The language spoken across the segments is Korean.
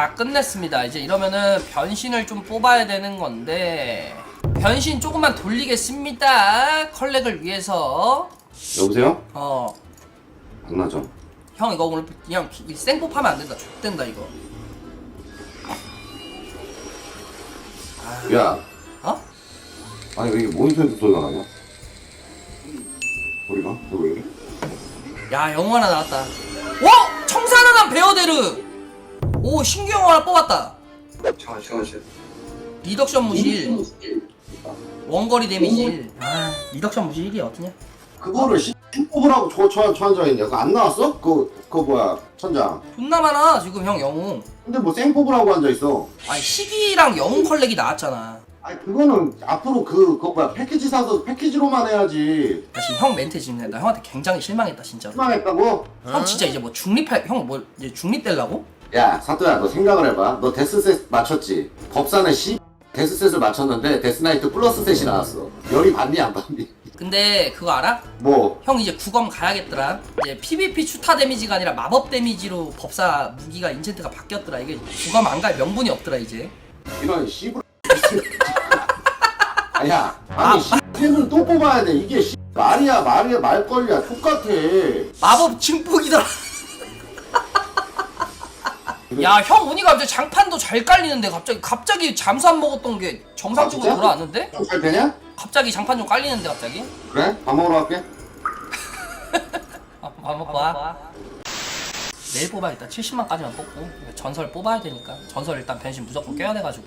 다 끝냈습니다. 이제 이러면은 변신을 좀 뽑아야 되는 건데 변신 조금만 돌리겠습니다. 컬렉을 위해서 여보세요? 어. 안 나죠? 형 이거 오늘 그냥 기- 생뽑하면 안 된다. 죽된다 이거. 야, 어? 아니 왜 이게 모니터에서 소리가 나냐? 우리가? 너왜 이래? 야 영웅 하나 나왔다. 와 청산하단 베어데르. 오 신규 영웅 하나 뽑았다. 잠깐 시 리덕션 무실. 원거리 데미지 1. 아 리덕션 무실 1이 어떠냐? 그거를 시 뽑으라고 저, 저, 저 앉아있냐? 그거 안 나왔어? 그거, 그거 뭐야, 천장. 존나 많아 지금 형 영웅. 근데 뭐 생 뽑으라고 앉아있어. 아니 시기랑 영웅 컬렉이 나왔잖아. 아니 그거는 앞으로 그, 그거 뭐야, 패키지 사서 패키지로만 해야지. 나 지금 형 멘트 지금 나 형한테 굉장히 실망했다 진짜로. 실망했다고? 형 진짜 이제 뭐 중립할 형 뭐 이제 중립될라고? 야, 사또야, 너 생각을 해봐. 너 데스셋 맞췄지? 법사는 시 데스셋을 맞췄는데 데스나이트 플러스 셋이 나왔어. 열이 받니 안 받니? 근데 그거 알아? 뭐, 형 이제 구검 가야겠더라. 이제 PVP 추타 데미지가 아니라 마법 데미지로 법사 무기가 인챈트가 바뀌었더라. 이게 구검 안 갈 명분이 없더라 이제. 이런 씨부 아야 아니 씨는 또 뽑아야 돼 이게 씨 말이야 말이야 말걸이야 똑같아 마법 증폭이더라. 야, 형 오니까 갑자기 장판도 잘 깔리는데 갑자기 갑자기 잠수 안 먹었던 게 정상적으로 아, 진짜? 돌아왔는데? 좀 잘 되냐? 갑자기 장판 좀 깔리는데 갑자기? 그래? 밥 먹으러 갈게 아, 밥 먹고 와. 내일 뽑아야겠다. 70만까지만 뽑고 전설 뽑아야 되니까 전설 일단 변신 무조건 껴야 돼가지고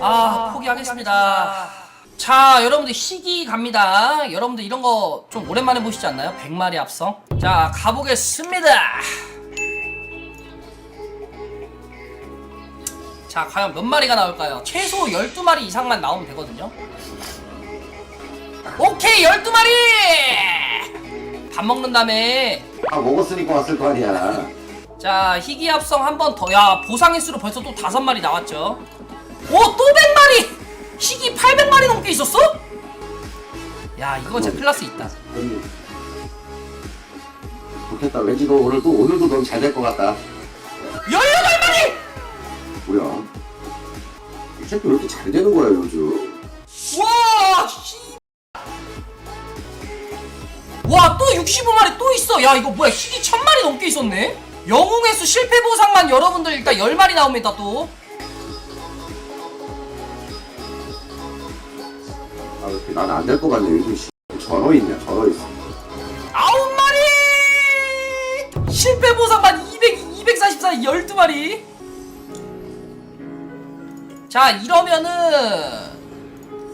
아 포기하겠습니다. 자 여러분들 희귀 갑니다. 여러분들 이런 거 좀 오랜만에 보시지 않나요? 100마리 합성. 자 가보겠습니다. 자 과연 몇 마리가 나올까요? 최소 12마리 이상만 나오면 되거든요. 오케이 12마리! 밥 먹는 다음에 아 먹었으니까 왔을 거 아니야 자 희귀 합성 한 번 더 야 보상 횟수로 벌써 또 다섯 마리 나왔죠 오또 100마리 희귀 800마리 넘게 있었어? 야 이거 진짜 클라스 있다 음. 좋겠다 왠지 너 오늘도 오늘도 넌잘될 것 같다 18마리! 이 새끼 왜 이렇게 잘 되는 거야 요즘? 와 씨. 와 또 65마리 또 있어. 야 이거 뭐야 희귀 1000마리 넘게 있었네? 영웅 횟수 실패 보상만 여러분들 일단 10마리 나옵니다 또. 아 이렇게 나는 안될 것 같네 요즘 씨. 절어 있냐 절어 있어. 아홉 마리! 실패 보상만 200, 244, 12마리 자 이러면은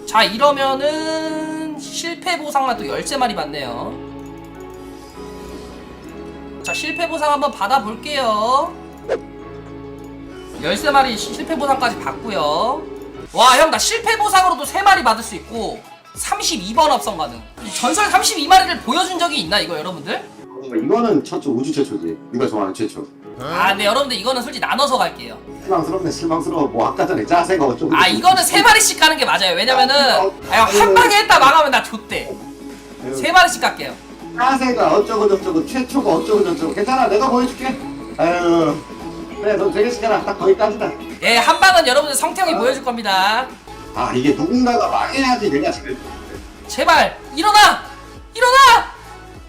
자 이러면은 실패 보상만 또 13마리 받네요. 자 실패 보상 한번 받아볼게요. 13마리 실패 보상까지 받고요. 와 형 나 실패 보상으로도 3마리 받을 수 있고 32번 합성 가능. 이 전설 32마리를 보여준 적이 있나 이거 여러분들? 어, 이거는 최초 우주 최초지. 네가 좋아하는 최초. 아 근데 여러분들 이거는 솔직히 나눠서 갈게요 실망스럽네 실망스러워. 뭐 아까 전에 짜세가 어쩌고 아 이거는 세 마리씩 가는 게 맞아요. 왜냐면은 아, 한 방에 했다 망하면 나 좆대. 세 마리씩 갈게요. 짜세가 어쩌고 저쩌고 최초가 어쩌고 저쩌고. 괜찮아 내가 보여줄게. 아유 그래 너 되게 시켜라 딱 거기까지다. 예 한 방은 여러분들 성태형이 보여줄 겁니다. 아 이게 누군가가 망해야지 내가 지금 제발 일어나! 일어나!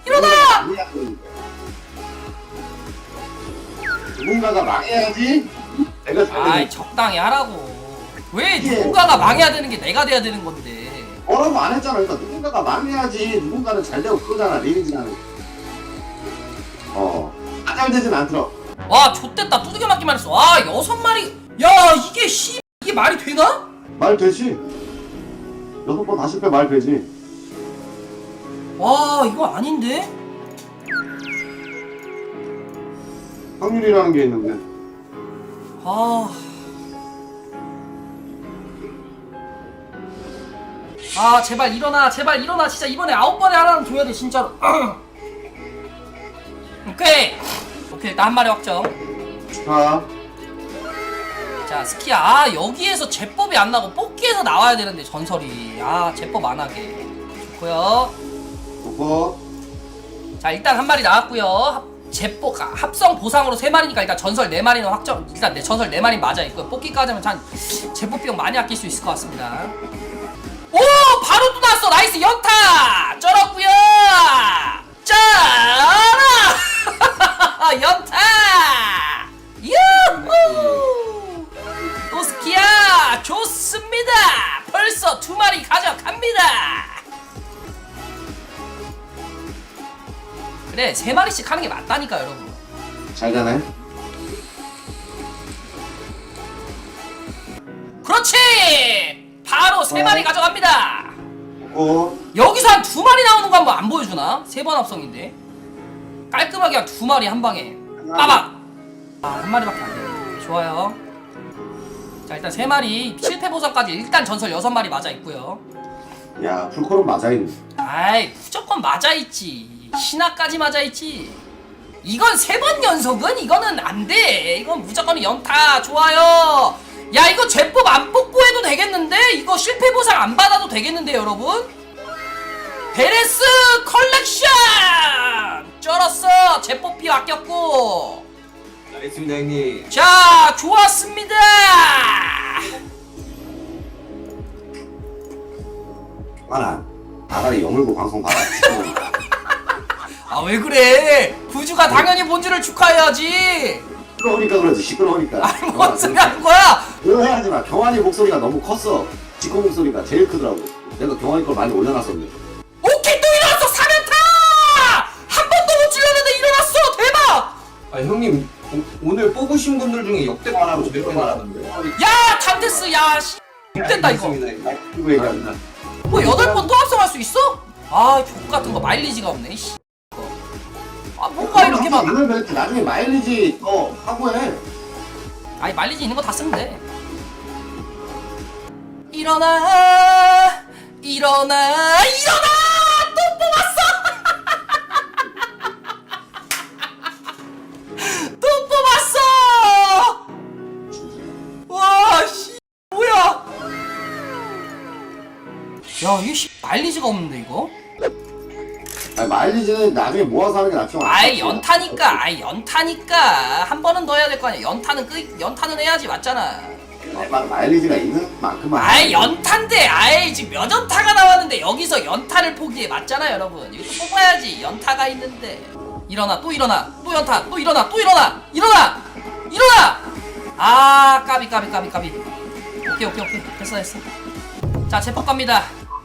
일어나! 누군가가 망해야지 내가 아이 지금 적당히 하라고. 왜 이게- 누군가가 망해야 되는 게 내가 돼야 되는 건데. 뭐라고 안 했잖아. 그러니까 누군가가 망해야지 누군가는 잘 되고 그거잖아. 리니지나는 어 잘 되진 않더라. 와 좆됐다. 두들겨 맞기만 했어. 아 여섯 마리. 야 이게 씨 이게 말이 되나? 말 되지? 여섯 번 다시 빼말 되지? 와 이거 아닌데? 확률이라는 게 있는데 아. 아, 제발 일어나, 제발 일어나. 진짜 이번에 아홉 번에 하나는 줘야 돼, 진짜로. 오케이. 오케이, 일단 한 마리 확정. 축하 자, 스키야. 아, 여기에서 제법이 안 나고 뽑기에서 나와야 되는데, 전설이. 아, 제법 안 하게. 좋고요 좋고 자, 일단 한 마리 나왔고요. 제뽀가 합성 보상으로 3마리니까 일단 전설 4마리는 확정 일단 내 전설 4마리 맞아 있고 뽑기까지 하면 한 제뽀 비용 많이 아낄 수 있을 것 같습니다. 오! 바로 또 나왔어! 나이스! 연타! 쩔었구요! 짜 그래 세 마리씩 하는 게 맞다니까 여러분. 잘 가네. 그렇지! 바로 세 마리 가져갑니다. 고. 여기서 한 두 마리 나오는 거 한번 안 보여주나? 세 번 합성인데. 깔끔하게 한 두 마리 한 방에. 빠박 아 한 마리밖에 안 되네 좋아요. 자 일단 세 마리. 실패 보상까지 일단 전설 여섯 마리 맞아 있고요. 야 풀코는 맞아 있네. 아이 무조건 맞아 있지 신화까지 맞아 있지. 이건 세 번 연속은 이거는 안 돼. 이건 무조건 연타. 좋아요. 야 이거 제법 안 뽑고 해도 되겠는데? 이거 실패 보상 안 받아도 되겠는데 여러분? 베레스 컬렉션! 쩔었어. 제법비 아꼈고. 알겠습니다 형님. 자 좋았습니다. 하나. 나가리 영물고 방송 봐라. 아 왜 그래 부주가 당연히 본주를 축하해야지 시끄러우니까 그러지 시끄러우니까. 아니 뭔 소리 하는 거야 그거 해야지 마. 경환이 목소리가 너무 컸어. 지코 목소리가 제일 크더라고. 내가 경환이 걸 많이 올려놨었는데. 오케이 또 일어났어 3연타 한 번도 못 질렀는데 일어났어 대박 아 형님 오, 늘 뽑으신 분들 중에 역대 그만하고 몇좀개 그만하고. 나왔는데 야 탐테스 야 씨 됐다 이거. 이거 얘기합니다. 뭐 여덟 번 또 합성할 수 있어? 아 족 같은 거 마일리지가 없네 씨. 아 이렇게 막 나는 왜 나중에 마일리지 어. 하고 해. 아니 마일리지 있는 거 다 쓰면 돼. 일어나 일어나 일어나! 또 뽑았어! 또 뽑았어! 와씨 뭐야? 야 이게 씨 마일리지가 없는데 이거 마일리지는 나중에 모아서 하는 게 낫지. 아이 연타니까. 아이 연타니까. 한 번은 더 해야 될 거 아니야. 연타는 끄 연타는 해야지 맞잖아. 마, 마일리지가 있는 만큼만. 아이 연탄데. 아이 지금 몇 연타가 나왔는데 여기서 연타를 포기해. 맞잖아 여러분. 이거 또 뽑아야지. 연타가 있는데. 일어나 또 일어나. 또 연타. 또 일어나. 또 일어나. 일어나! 일어나! 아 까비 까비 까비 까비. 오케이 오케이 오케이. 됐어 됐어. 자 제법 갑니다.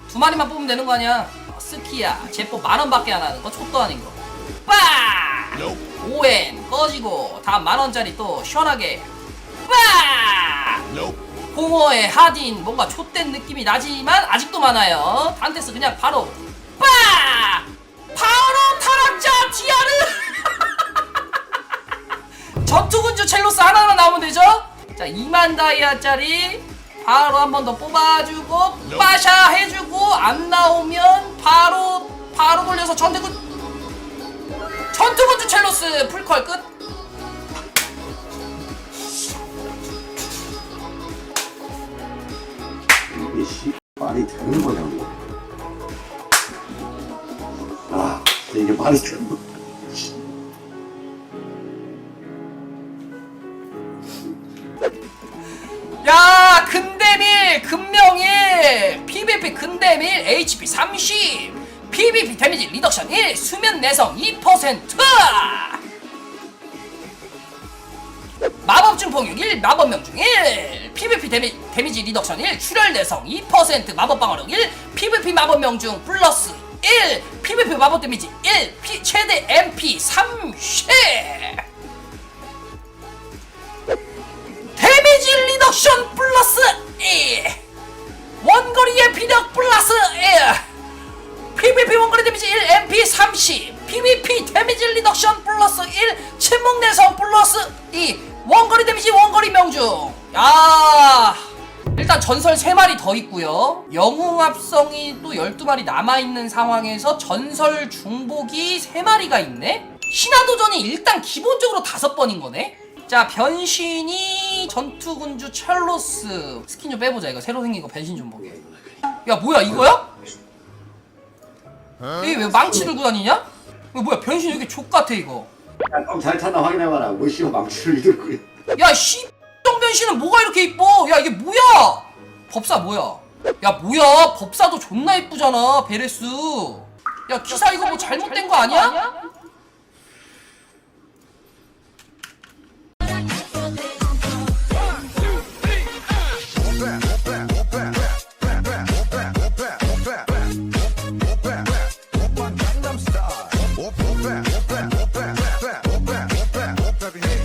두 마리만 뽑으면 되는 거 아니야 어, 스키야 제법 만 원밖에 안 하는 거 촛도 아닌 거 빠! 오엔 꺼지고 다음 만 원짜리 또 시원하게 빠! 공허의 하딘 뭔가 좆된 느낌이 나지만 아직도 많아요 단테스 그냥 바로 빠! 바로 타락자 티아르 전투군주 첼로스 하나만 나오면 되죠? 자 2만 다이아짜리 바로 한 번 더 뽑아주고 빠샤 해주고 안 나오면 바로 바로 돌려서 전투군 전투군주 첼로스 풀컬 끝 이게 씨 말이 되는 거냐고. 아 이게 말이 되는 거. 야 근데밀 금명일 PVP 근데밀 HP 30 PVP 데미지 리덕션 1 수면 내성 2% 마법 증폭력 1 마법 명중 1 PVP 데미, 데미지 리덕션 1 출혈 내성 2% 마법 방어력 1 PVP 마법 명중 플러스 1 PVP 마법 데미지 1 P, 최대 MP 3쉐 데미지 리덕션 플러스 1 원거리의 비력 플러스 1 PVP 원거리 데미지 1 MP 30 PVP 데미지 리덕션 플러스 1 침묵 내성 플러스 2 원거리 데미지 원거리 명중. 야. 일단 전설 3마리 더 있고요. 영웅 합성이 또 12마리 남아있는 상황에서 전설 중복이 3마리가 있네? 신화도전이 일단 기본적으로 5번인 거네 자 변신이 전투군주 찰로스 스킨 좀 빼보자 이거 새로 생긴 거 변신 좀 보게 야 뭐야 이거야? 이게 왜 망치 들고 다니냐? 이거 뭐야 변신 여기 족같아 이거 잘 찾나 확인해봐라. 뭐 씨발 망치를 들고 있 야, 씨, 정 변신은 뭐가 이렇게 이뻐? 야, 이게 뭐야? 법사 뭐야? 야, 뭐야? 법사도 존나 이쁘잖아, 베레스. 야, 기사 이거 뭐 잘못된 거 아니야?